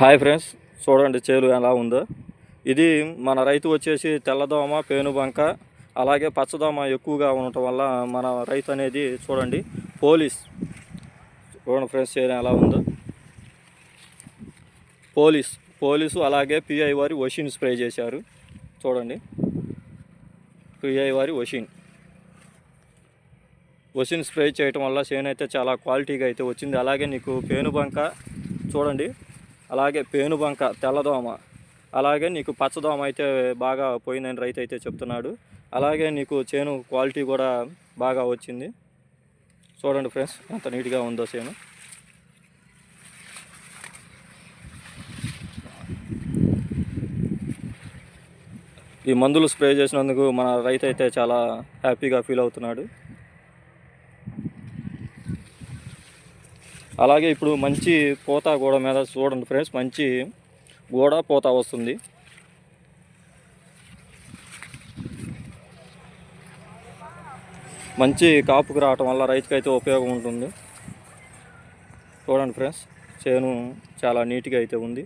Hi friends చూడండి చేలు ఎలా ఉందో. ఇది మన రైతు వచ్చేసి తెల్లదోమ పేనుబంక అలాగే పచ్చదోమ ఎక్కువగా ఉండటం వల్ల మన రైతు అనేది చూడండి పోలీస్. చూడండి ఫ్రెండ్స్ చేను ఎలా ఉందో. పోలీస్ పోలీసు అలాగే పిఐ వారి వషిన్ స్ప్రే చేశారు. చూడండి. పిఐ వారి వషిన్. ఒషిన్ స్ప్రే చేయటం వల్ల చేను అయితే చాలా క్వాలిటీగా అయితే వచ్చింది. అలాగే నీకు పేనుబంక చూడండి. అలాగే పేనుబంక తెల్లదోమ అలాగే నీకు పచ్చదోమ అయితే బాగా పోయిందని రైతు అయితే చెప్తున్నాడు. అలాగే నీకు చేను క్వాలిటీ కూడా బాగా వచ్చింది. చూడండి ఫ్రెండ్స్ ఎంత నీట్గా ఉందో చేను. ఈ మందులు స్ప్రే చేసినందుకు మన రైతు అయితే చాలా హ్యాపీగా ఫీల్ అవుతున్నాడు. అలాగే ఇప్పుడు మంచి పూత గోడ మీద చూడండి ఫ్రెండ్స్ మంచి గోడ పూత వస్తుంది. మంచి కాపుకు రావటం వల్ల రైతుకి అయితే ఉపయోగం ఉంటుంది. చూడండి ఫ్రెండ్స్ చేను చాలా నీట్గా అయితే ఉంది.